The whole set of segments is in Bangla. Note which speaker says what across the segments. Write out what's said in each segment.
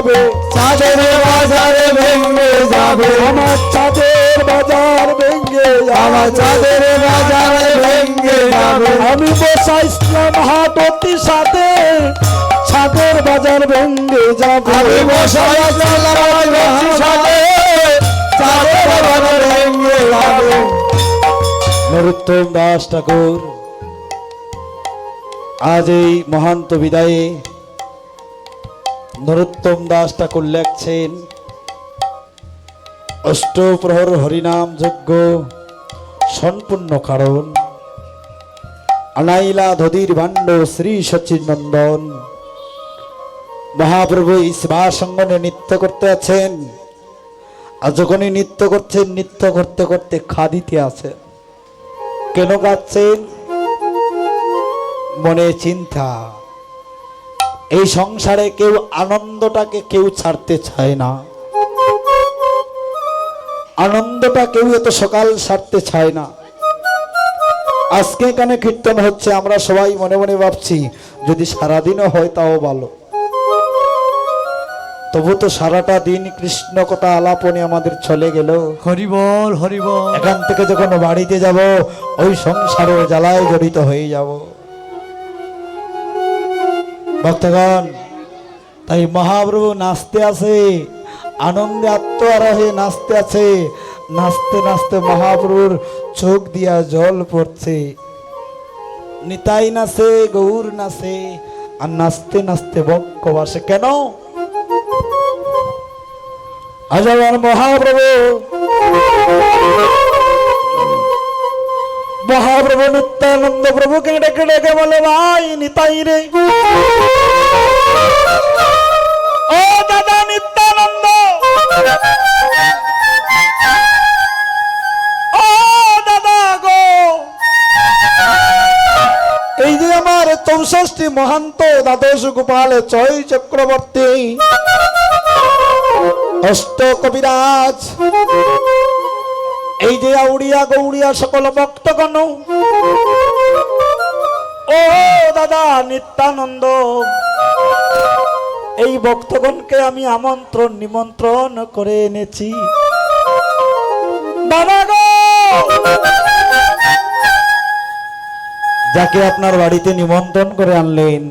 Speaker 1: যাবে।
Speaker 2: চাঁদের বাজার ভেঙে যাবে।
Speaker 1: আমার চাঁদের বাজার ভেঙে
Speaker 2: আমার চাঁদের বাজার ভেঙে যাবে।
Speaker 1: আমি বসা ইসলাম হাটতির সাথে। ছাদের বাজার ভেঙে যাবে।
Speaker 2: আমি বসাই সাথে। চাঁদের বাজার ভেঙে যাবে।
Speaker 1: নরোত্তম দাস ঠাকুর আজ এই মহান্ত বিদায়ে নরোত্তম দাস ঠাকুর লেখছেন অষ্টপ্রহর হরিনাম যজ্ঞ সম্পূর্ণ কারণ আনাইলা ধদির ভাণ্ড শ্রী সচিন নন্দন মহাপ্রভু এই সঙ্গনে নৃত্য করতে আছেন আর যখনই নৃত্য করছেন নৃত্য করতে করতে খাদিতে আছেন কেন গাচ্ছেন মনে চিন্তা এই সংসারে কেউ আনন্দটাকে কেউ ছাড়তে চায় না। আনন্দটা কেউ এত সকাল ছাড়তে চায় না। আজকে এখানে কীর্তন হচ্ছে আমরা সবাই মনে মনে ভাবছি যদি সারাদিনও হয় তাও ভালো। তবু তো সারাটা দিন কৃষ্ণ কথা আলাপনে আমাদের চলে গেল।
Speaker 2: হরিবল হরিবল
Speaker 1: এখান থেকে যখন বাড়িতে যাব ওই সংসারের জ্বালায় জড়িত হয়ে যাব। ভক্তগণ, তাই মহাপ্রভু নাচতে আছে আনন্দে আত্মহারা নাচতে আছে নাচতে নাচতে মহাপ্রভুর চোখ দিয়া জল পড়ছে। নিতাই নাচে, গৌর নাচে, আর নাচতে নাচতে বক্ষ বাসে কেন? আজ আমার মহাপ্রভু মহাপ্রভু নিত্যানন্দ প্রভুকে ডেকে ডেকে বলে, ভাই, নিতাই রে। ও দাদা নিত্যানন্দ! ও দাদা গো! এই যে আমার চৌষষ্টি মহান্ত দ্বাদশ গোপাল চয় চক্রবর্তী, অষ্ট কবিরাজ এই যে আউড়িয়া গৌড়িয়া সকল ভক্তগণ। ও দাদা নিত্যানন্দ। এই ভক্তগণকে আমি আমন্ত্রণ, নিমন্ত্রণ করে এনেছি। যাকে আপনার বাড়িতে নিমন্ত্রণ করে আনলেন,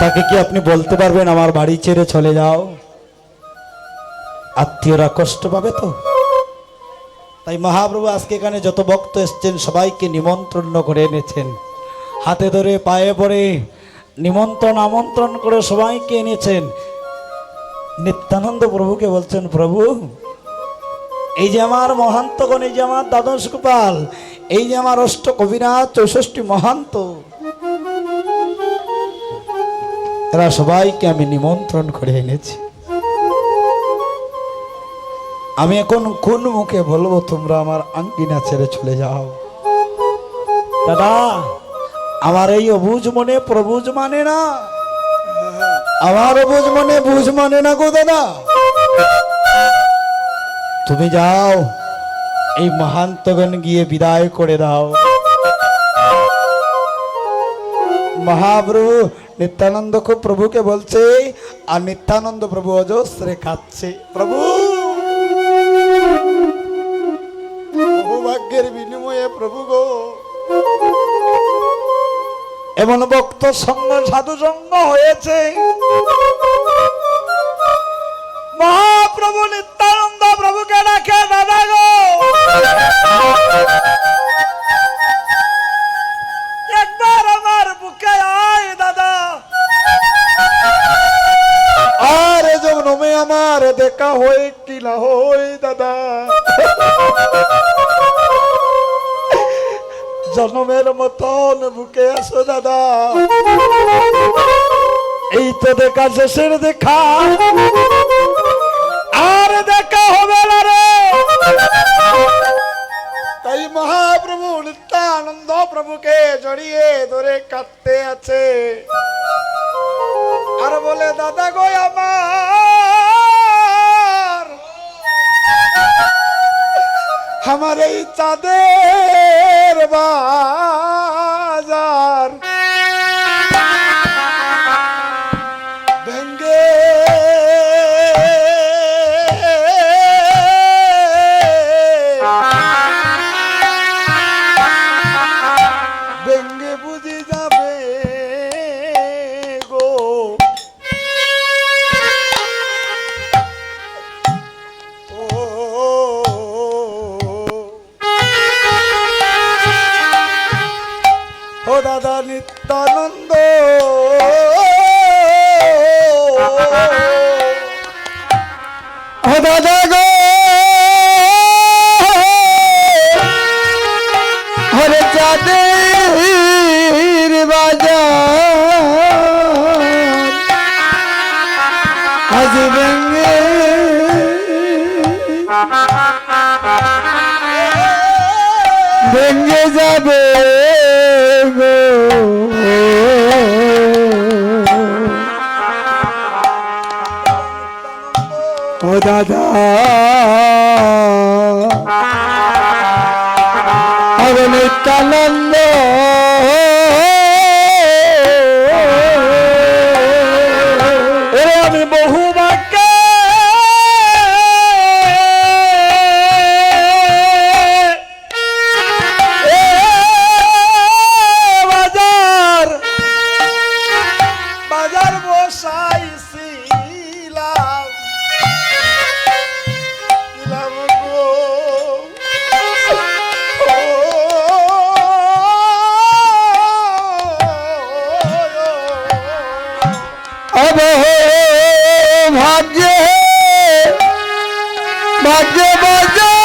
Speaker 1: তাকে কি আপনি বলতে পারবেন, আমার বাড়ি ছেড়ে চলে যাও? আত্মীয়রা কষ্ট পাবে তো? তাই মহাপ্রভু আজকে এখানে যত ভক্ত এসছেন, সবাইকে নিমন্ত্রণ করে এনেছেন। হাতে ধরে পায়ে পড়ে নিমন্ত্রণ, আমন্ত্রণ করে সবাইকে এনেছেন। নিত্যানন্দ প্রভুকে বলছেন, প্রভু, এই যে আমার মহান্তগণ এই যে আমার দ্বাদশ গোপাল, এই যে আমার অষ্ট কবিরাজ, চৌষষ্টি মহান্ত, এরা সবাইকে আমি নিমন্ত্রণ করে এনেছি। আমি এখন কোন মুখে বলব তোমরা আমার আঙ্গিনা ছেড়ে চলে যাও। দাদা! আমার এই অবুজ মনে প্রবুজ মানে না। আমার অবুজ মনে বুঝ মানে না গো দাদা। তুমি যাও এই মহান্তগণ গিয়ে বিদায় করে দাও। মহাপ্রভু নিত্যানন্দ খুব প্রভুকে বলছে আর নিত্যানন্দ প্রভু অজস্রে খাচ্ছে প্রভু! প্রভু গো। এমন ভক্ত সঙ্গ সাধু সঙ্গ হয়েছে। মহাপ্রভু নিত্যানন্দ প্রভুকে ডাকে, দাদা গো! একবার আমার বুকে আয়, দাদা। আর জন্মে আমার, দেখা হয়ে কি না হই দাদা। জন্মের মতন বুকে আসো, দাদা। এই তো দেখা শেষের দেখা। আর দেখা হবে না রে। তাই মহাপ্রভু নিত্যানন্দ প্রভুকে জড়িয়ে ধরে কাঁদতে আছে। আর বলে, দাদা গো, আমার আমার এই চাঁদের বাজার আজ
Speaker 2: ভেঙে ভেঙে যাবে গো। ও দাদা অবনীত কালন
Speaker 1: বাজে বাজে।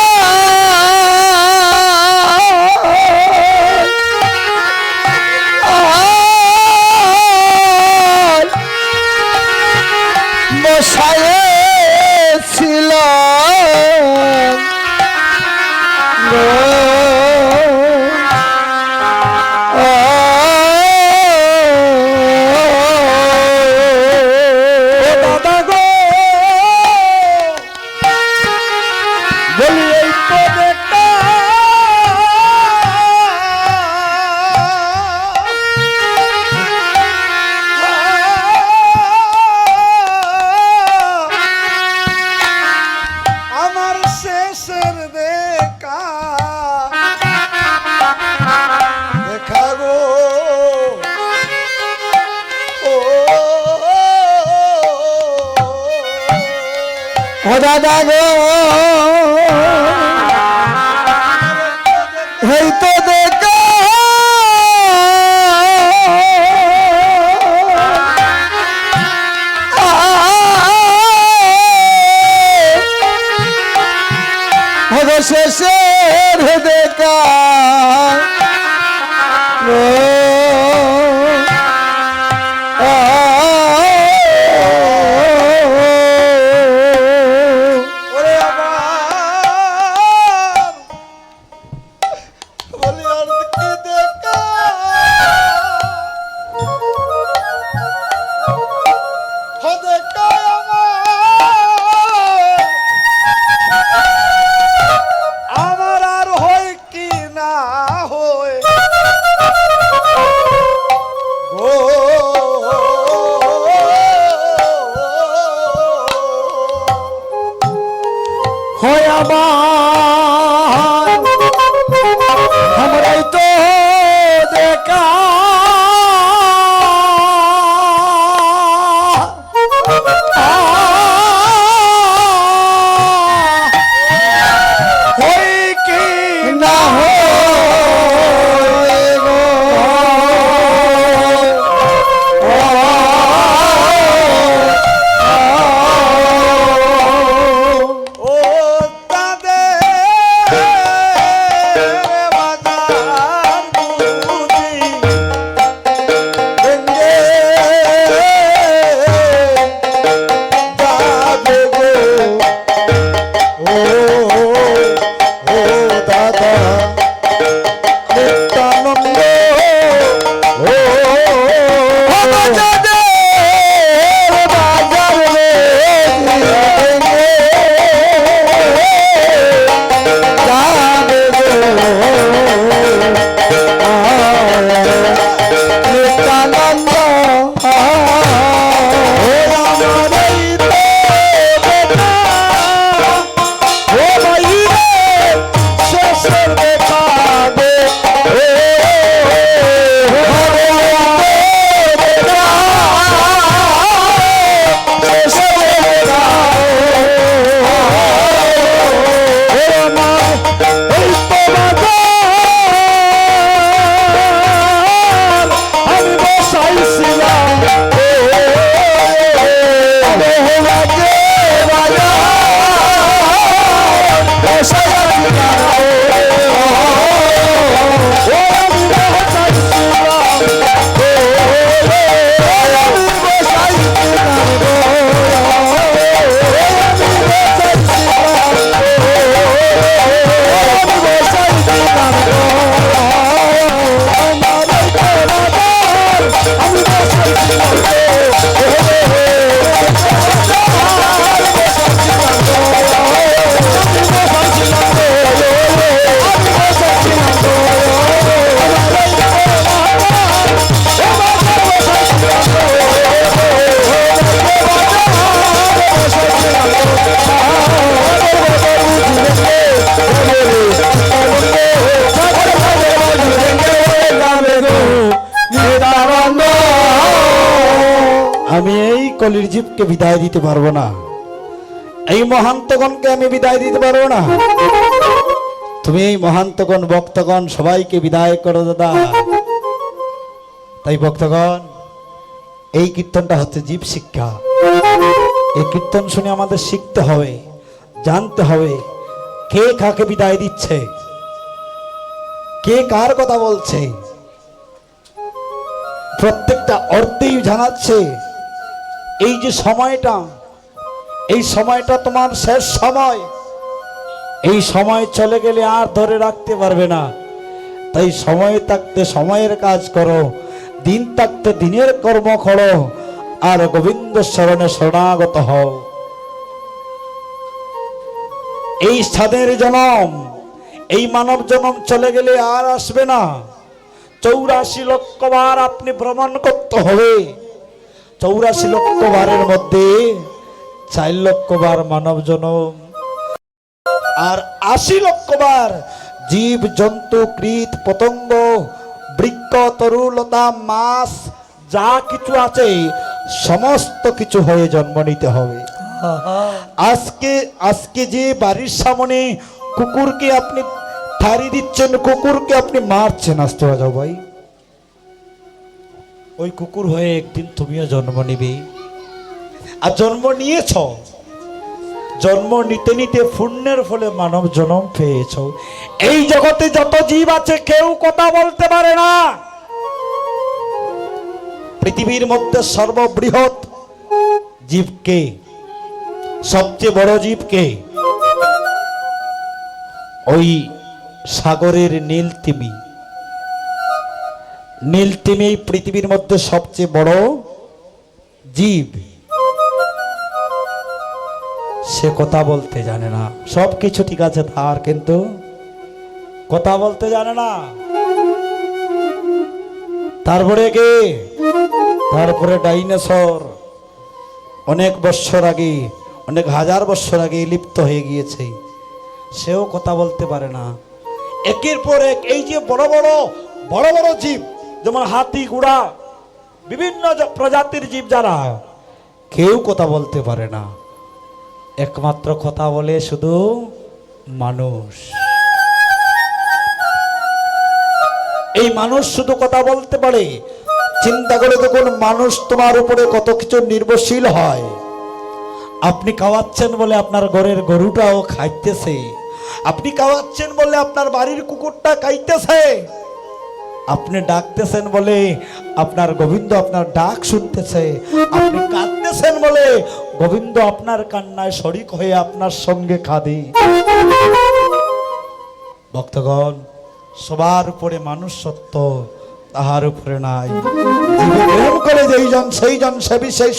Speaker 1: ಆದಾಗ এই জীবকে বিদায় দিতে পারব না। এই মহান্তগণকে আমি বিদায় দিতে পারব না। তুমি এই মহান্তগণ, ভক্তগণ, সবাইকে বিদায় করো দাদা। তাই ভক্তগণ, এই কীর্তনটা হচ্ছে জীব শিক্ষা। এই কীর্তন শুনে আমাদের শিখতে হবে, জানতে হবে, কে কাকে বিদায় দিচ্ছে, কে কার কথা বলছে। প্রত্যেকটা অর্থেই জানাচ্ছে। এই যে সময়টা, এই সময়টা তোমার শেষ সময়। এই সময় চলে গেলে আর ধরে রাখতে পারবে না। তাই সময় থাকতে সময়ের কাজ করো, দিন থাকতে দিনের কর্ম করো, আর গোবিন্দ শরণে শরণাগত হও। এই স্থানের জনম, এই মানব জনম চলে গেলে আর আসবে না। চৌরাশি লক্ষ বার আপনি ভ্রমণ করতে হবে। চৌরাশি লক্ষ বারের মধ্যে চার লক্ষ বার মানব জনম। আর আশি লক্ষ বার জীব, জন্তু, কৃত, পতঙ্গ, বৃক্ষ তরুলতা মাছ, যা কিছু আছে, সমস্ত কিছু হয়ে জন্ম নিতে হবে। আজকে আজকে যে বাড়ির সামনে কুকুরকে আপনি থারি দিচ্ছেন, কুকুরকে আপনি মারছেন আসতে ভাই। ওই কুকুর হয়ে একদিন তুমিও জন্ম নিবে। আর জন্ম নিয়েছ? জন্ম নিতে নিতে পুণ্যের ফলে মানব জন্ম পেয়েছ। এই জগতে যত জীব আছে, কেউ কথা বলতে পারে না। পৃথিবীর মধ্যে সর্ববৃহৎ জীবকে সবচেয়ে বড় জীবকে ওই সাগরের নীল তিমি। নীল তিমি পৃথিবীর মধ্যে সবচেয়ে বড় জীব। সে কথা বলতে জানে না। সব কিছু ঠিক আছে তার, কিন্তু কথা বলতে জানে না। তারপরে কে? তারপরে ডাইনোসর। অনেক বৎসর আগে, অনেক হাজার বৎসর আগে লিপ্ত হয়ে গিয়েছে। সেও কথা বলতে পারে না। একের পর এক এই যে বড় বড় বড় বড় জীব যেমন হাতি, ঘোড়া, বিভিন্ন প্রজাতির জীব যারা কেউ কথা বলতে পারে না। একমাত্র কথা বলে শুধু মানুষ। এই মানুষ শুধু কথা বলতে পারে। চিন্তা করে দেখুন, মানুষ তোমার উপরে কত কিছু নির্ভরশীল হয়। আপনি খাওয়াচ্ছেন বলে আপনার ঘরের গরুটাও খাইতেছে। আপনি খাওয়াচ্ছেন বলে আপনার বাড়ির কুকুরটা খাইতেছে। আপনি ডাকতেছেন বলে আপনার গোবিন্দ আপনার ডাক শুনতেছে। আপনি কাঁদতেছেন বলে গোবিন্দ আপনার কান্নায় শরিক হয়ে আপনার সঙ্গে কাঁদে। ভক্তগণ, সবার উপরে মানুষ সত্য, তাহার উপরে নাই। প্রেম করে যেই জন, সেই জন সে বিশেষ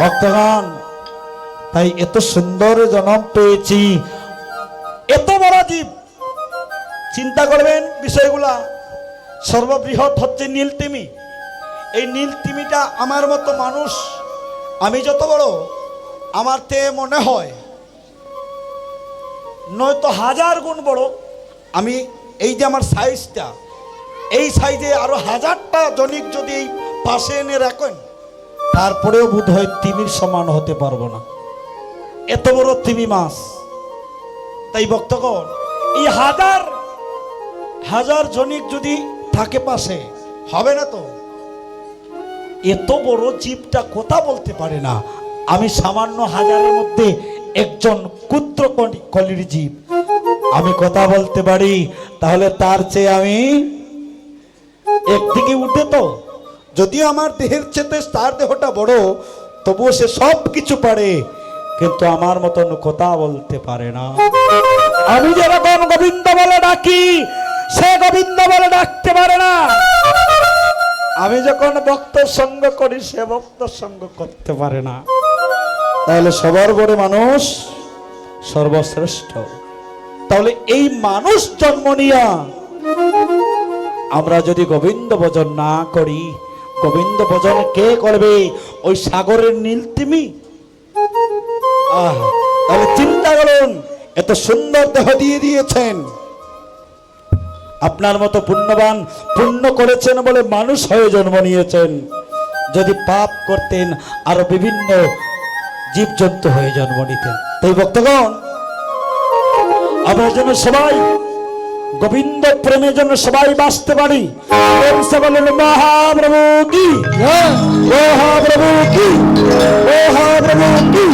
Speaker 1: ভক্তগণ, তাই এত সুন্দর জনম পেয়েছি। এত চিন্তা করবেন বিষয়গুলা। সর্ববৃহৎ হচ্ছে নীলতিমি। এই নীলতিমিটা আমার মতো মানুষ, আমি যত বড়, আমার তে মনে হয়, নয়তো হাজার গুণ বড়। আমি এই যে আমার সাইজটা, এই সাইজে আরও হাজারটা জনিক যদি এই পাশে এনে রাখেন, তারপরেও বোধ হয় তিমির সমান হতে পারব না। এত বড় তিমি মাছ। তাই ভক্তগণ, এই হাজার হাজার জনিক যদি থাকে পাশে, হবে না তো? এত বড় জীবটা কথা বলতে পারে না। আমি সামান্য হাজারের মধ্যে একজন ক্ষুদ্র কলির জীব। আমি কথা বলতে পারি, তাহলে তার চেয়ে আমি একদিকে উঠে তো। যদিও আমার দেহের চেতে তার দেহটা বড়, তবুও সে সব কিছু পারে, কিন্তু আমার মতন কথা বলতে পারে না। আমি যেরকম গোবিন্দ বলে ডাকি সে গোবিন্দ বলে ডাকতে পারে না। আমি যখন ভক্ত সঙ্গ করি, সে ভক্ত সঙ্গ করতে পারে না। তাহলে সবার বড় মানুষ সর্বশ্রেষ্ঠ। তাহলে এই মানুষ জন্ম নিয়া আমরা যদি গোবিন্দ ভজন না করি, গোবিন্দ ভজন কে করবে? ওই সাগরের নীল তিমি। তাহলে চিন্তা করুন, এত সুন্দর দেহ দিয়ে দিয়েছেন। আপনার মতো পুণ্যবান, পুণ্য করেছেন বলে মানুষ হয়ে জন্ম নিয়েছেন। যদি পাপ করতেন, আরও বিভিন্ন জীবজন্তু হয়ে জন্ম নিতেন। তাই ভক্তগণ, আমরা যেন সবাই গোবিন্দ প্রেমের জন্য সবাই বাঁচতে পারি। প্রেম মহাপ্রভু কি? মহাপ্রভু কি? মহাপ্রভু কি?